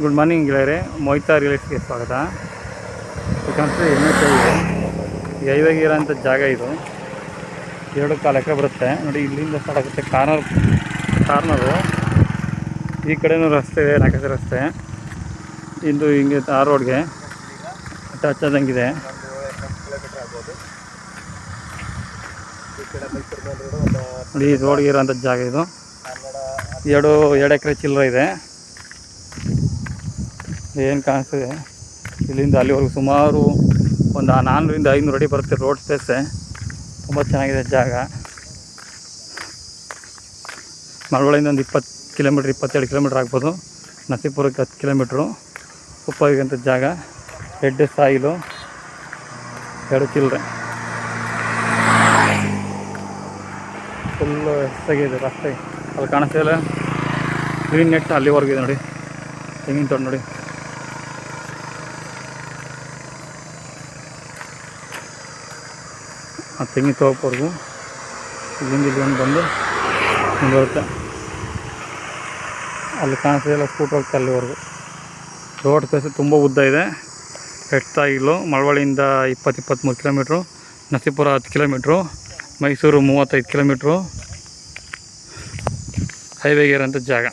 Good morning ಗೆಳೆಯರೆ. ಮೊಯ್ತಾ ರಿಯಲ್ಸ್ಗೆ ಸ್ವಾಗತ. ಯಾಕಂದರೆ ಎಂ ಎಸ್ ಈ ಹೈವೇಗೆ ಇರೋಂಥ ಜಾಗ ಇದು. ಎರಡು ಎಕರೆ ಬರುತ್ತೆ. ನೋಡಿ, ಇಲ್ಲಿಂದ ಸ್ಟಾರ್ಟ್ ಆಗುತ್ತೆ ಕಾರ್ನರ್, ಕಾರ್ನರು. ಈ ಕಡೆನೂ ರಸ್ತೆ ಇದೆ, ನಾಲ್ಕೈದು ರಸ್ತೆ. ಇದು ಹಿಂಗೆ ಆ ರೋಡ್ಗೆ ಟಚ್ ಆದಂಗಿದೆ ನೋಡಿ ರೋಡ್ಗೆ ಇರೋಂಥ ಜಾಗ ಇದು. ಎರಡು ಎರಡು ಎಕರೆ ಚಿಲ್ಲರೆ ಇದೆ. ಏನು ಕಾಣಿಸ್ತಿದೆ ಇಲ್ಲಿಂದ ಅಲ್ಲಿವರೆಗೂ ಸುಮಾರು ಒಂದು ನಾನ್ನೂರಿಂದ ಐನೂರು ಅಡಿ ಬರುತ್ತೆ ರೋಡ್ ಸ್ಪೇಸೆ ತುಂಬ ಚೆನ್ನಾಗಿದೆ ಜಾಗ. ಮಳವಳ್ಳಿಯಿಂದ ಒಂದು ಇಪ್ಪತ್ತು ಕಿಲೋಮೀಟ್ರ್ ಇಪ್ಪತ್ತೆರಡು ಕಿಲೋಮೀಟ್ರ್ ಆಗ್ಬೋದು. ನಸೀಪುರಕ್ಕೆ ಹತ್ತು ಕಿಲೋಮೀಟ್ರು ಉಪ್ಪಾಗಿಂಥ ಜಾಗ. Red soil. ಎರಡು ಚಿಲ್ಲರೆ ಫುಲ್ಲು ಎಷ್ಟಾಗಿದೆ ರಸ್ತೆ. ಅಲ್ಲಿ ಕಾಣಿಸ್ತಿಲ್ಲ ಗ್ರೀನ್ ನೆಟ್ ಅಲ್ಲಿವರೆಗಿದೆ ನೋಡಿ. ತೆಂಗಿನ ತೋಟ ನೋಡಿ. ಆ ತೆಂಗಿನ ತೋಪವರೆಗೂ ಇಲ್ಲಿಂದ ಇಲ್ಲಿ ಒಂದು ಬಂದು ಬರುತ್ತೆ ಅಲ್ಲಿ ಕಾಣಿಸ್ತಿದೆಲ್ಲ ಸ್ಕೂಟ್ರ್ ಹೋಗ್ತಾ ಅಲ್ಲಿವರೆಗೂ ರೋಡ್ ಸ್ಪೇಸ್ ತುಂಬ ಉದ್ದ ಇದೆ. ಹೆಟ್ತಾಗಿಲು ಮಳವಳ್ಳಿಯಿಂದ ಇಪ್ಪತ್ತು ಇಪ್ಪತ್ತ್ಮೂರು ಕಿಲೋಮೀಟ್ರು ನಸೀಪುರ ಹತ್ತು ಕಿಲೋಮೀಟ್ರು, ಮೈಸೂರು ಮೂವತ್ತೈದು ಕಿಲೋಮೀಟ್ರು. ಹೈವೇಗೆ ಇರೋಂಥ ಜಾಗ.